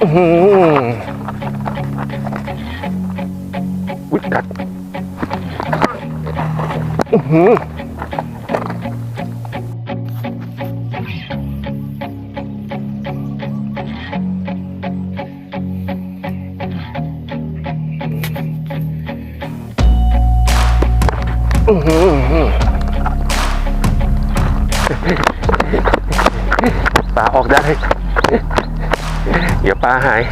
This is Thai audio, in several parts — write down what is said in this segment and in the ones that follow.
อื้ยกัดอือหืออือหือปลาออกได้ เดี๋ยวปลาหาย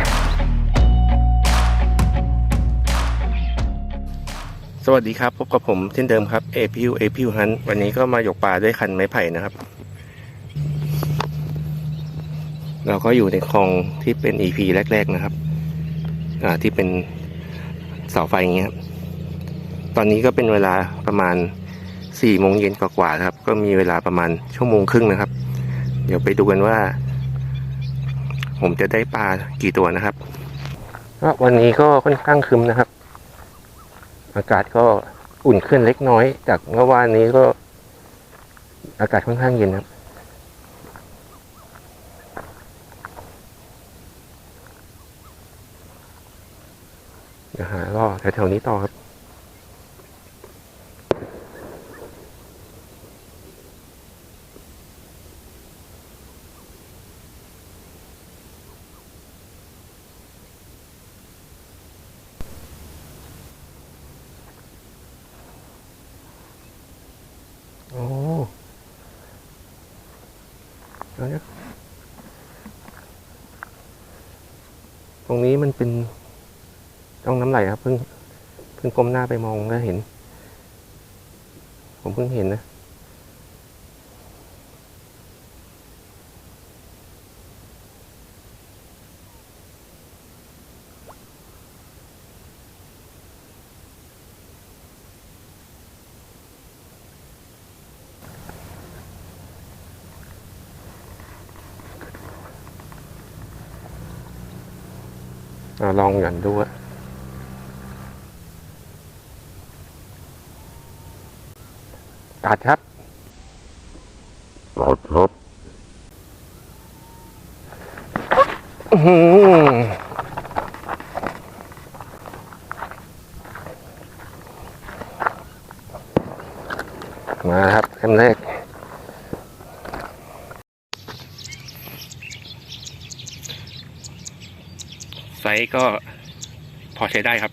สวัสดีครับ พบกับผมเช่นเดิมครับเอพิวเอพิวฮันวันนี้ก็มาหยกปลาด้วยคันไม้ไผ่นะครับ เราก็อยู่ในคลองที่เป็น EP แรก ๆนะครับ อ่าที่เป็นเสาไฟอย่างเงี้ยครับ ตอนนี้ก็เป็นเวลาประมาณสี่โมงเย็นกว่าๆนะครับ ก็มีเวลาประมาณชั่วโมงครึ่งนะครับ เดี๋ยวไปดูกันว่า ผมจะได้ปลากี่ตัวนะครับวันนี้ก็ค่อนข้างคึมนะครับ อากาศก็อุ่นขึ้นเล็กน้อย จากเมื่อวานนี้ก็ อากาศค่อนข้างเย็นครับเดี๋ยวหาล่อแถวๆนี้ต่อครับ โอ้เดี๋ยวนะ ตรงนี้มันเป็นต้องน้ำไหลครับเพิ่งเพิ่งก้มหน้าไปมองก็เห็น ผมเพิ่งเห็นนะ เราลองหย่อนดูอะตัดครับตัดครับอื้อหือมาครับคำแรก ไซส์ ก็พอใช้ได้ครับ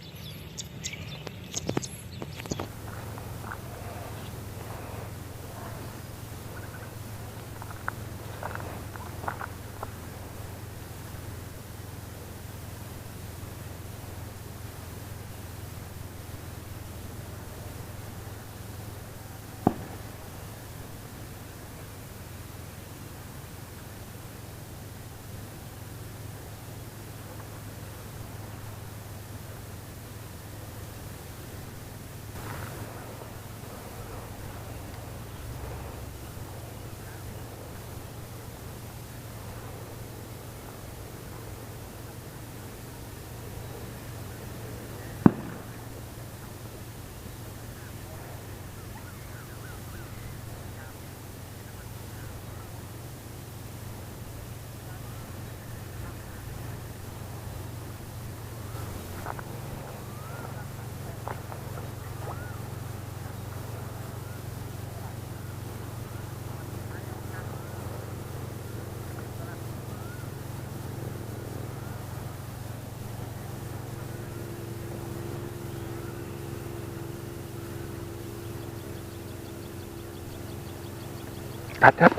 ตัดครับ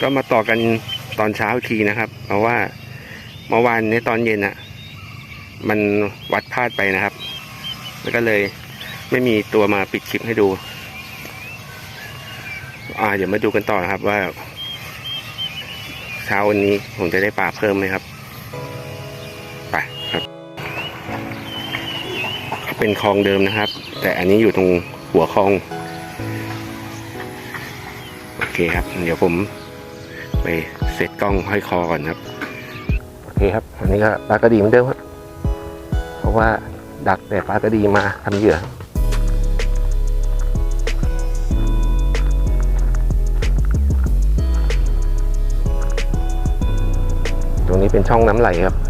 ก็มาต่อกันตอนเช้าทีนะครับ เพราะว่าเมื่อวานนี้ตอนเย็นอะมันวัดพลาดไปนะครับ แล้วก็เลยไม่มีตัวมาปิดคลิปให้ดู อ่า เดี๋ยวมาดูกันต่อนะครับว่า เช้าวันนี้ผมจะได้ปลาเพิ่มไหมครับ เป็นคลองเดิมนะครับ แต่อันนี้อยู่ตรงหัวคลอง โอเคครับ เดี๋ยวผมไปเซตกล้องห้อยคอก่อนครับ โอเคครับ อันนี้ก็ปลากระดีเหมือนเดิมครับ เพราะว่าดักแต่ปลากระดีมาทำเหยื่อตรงนี้เป็นช่องน้ำไหลครับ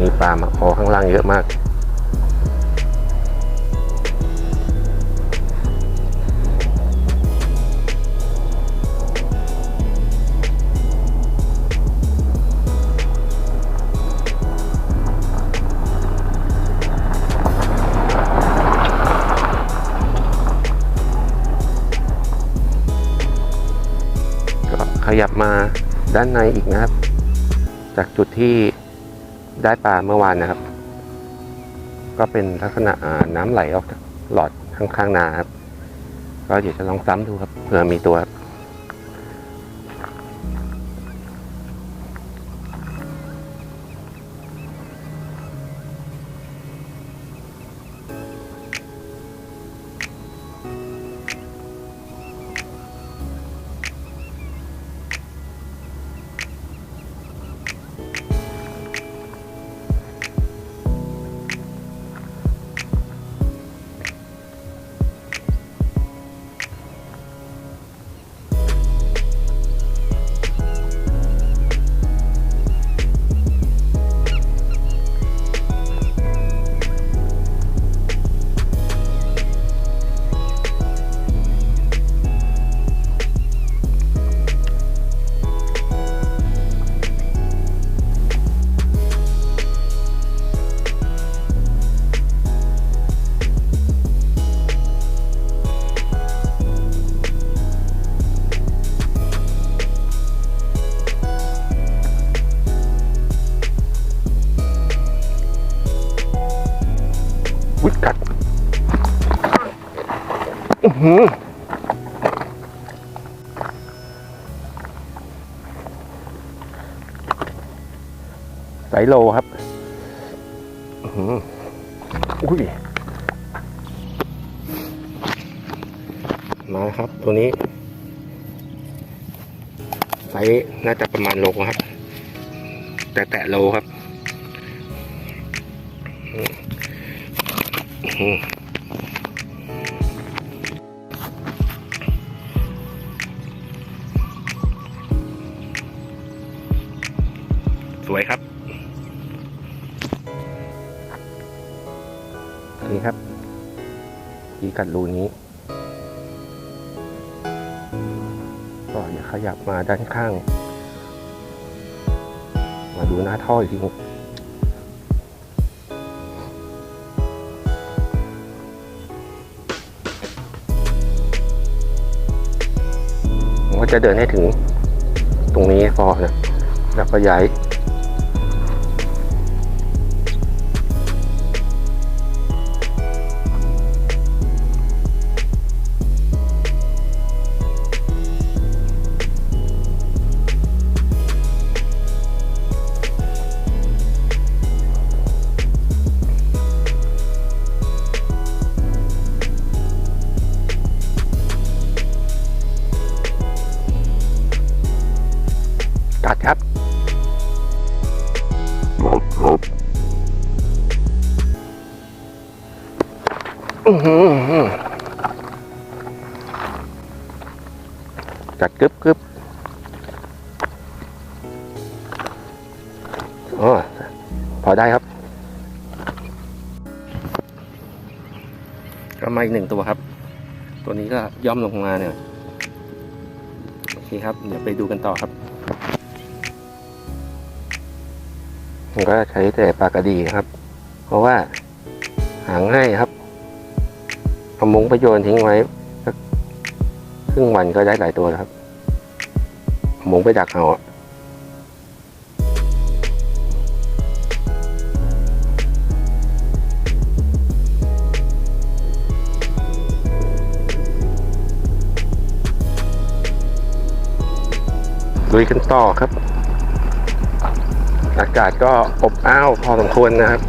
มีปลามาคอข้างล่างเยอะมาก ก็ขยับมาด้านในอีกนะครับ จากจุดที่ ได้ปลาเมื่อวานนะครับ ก็เป็นลักษณะน้ำไหลออกจากหลอดข้างๆนาครับ ก็เดี๋ยวจะลองซ้ำดูครับเผื่อมีตัวครับ อื้อหือไซโลครับอื้อหืออุ้ย มาครับ ตัวนี้ไซส์น่าจะประมาณโลครับ แต่แตะโลครับ อืม สวยครับนี่ครับที่กัดรูนี้ ก็อย่าขยับมาด้านข้าง มาดูหน้าท่ออีกทีนึงผมก็จะเดินให้ถึงตรงนี้พอนะ แล้วก็ย้าย กัดกึบกึบอ๋อพอได้ครับ ก็มาอีกหนึ่งตัวครับ ตัวนี้ก็ย่อมลงมาเนี่ยโอเคครับ เดี๋ยวไปดูกันต่อครับผมก็ใช้แต่ปลากระดีครับ เพราะว่าหาง่ายครับเอามุ้งไปโยนทิ้งไว้สักครึ่งวันก็ได้หลายตัวแล้วครับ มุ้งไปดักเอาลุยกันต่อครับ อากาศก็อบอ้าวพอสมควรนะครับ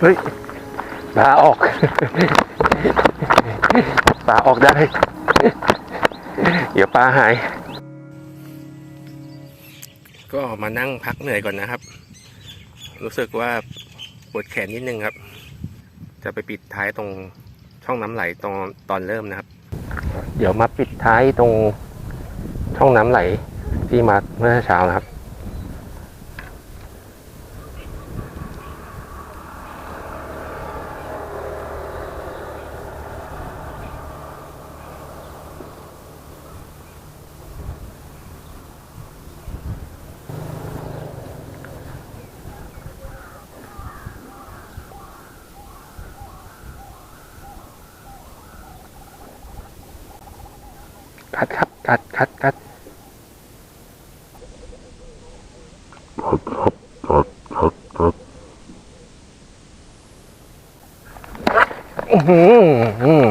เฮ้ยปลาออกปลาออกได้ เดี๋ยวปลาหาย ก็มานั่งพักเหนื่อยก่อนนะครับ รู้สึกว่าปวดแขนนิดนึงครับ จะไปปิดท้ายตรงช่องน้ำไหลตรงตอนเริ่มนะครับ เดี๋ยวมาปิดท้ายตรงช่องน้ำไหลที่มาเมื่อเช้านะครับ คัดครับคัดคัดคัดคัดครับคัดคัดคัดอื้อหืออืม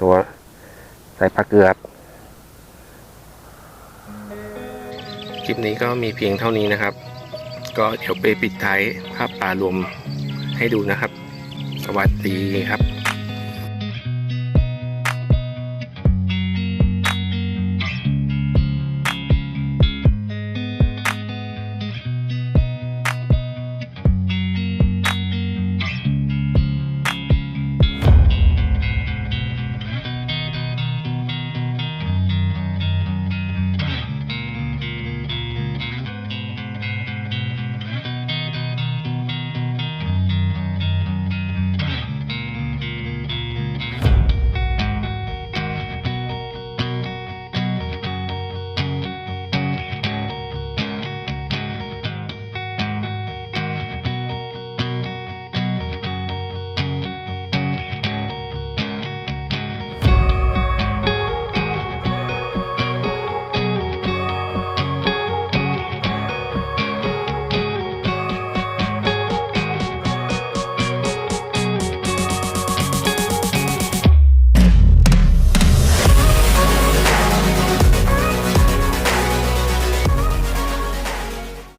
ตัวใส่ปลาเกลือ ลิปนี้ก็มีเพียงเท่านี้นะครับ ก็เดี๋ยวไปปิดท้ายภาพป่ารวมให้ดูนะครับ สวัสดีครับ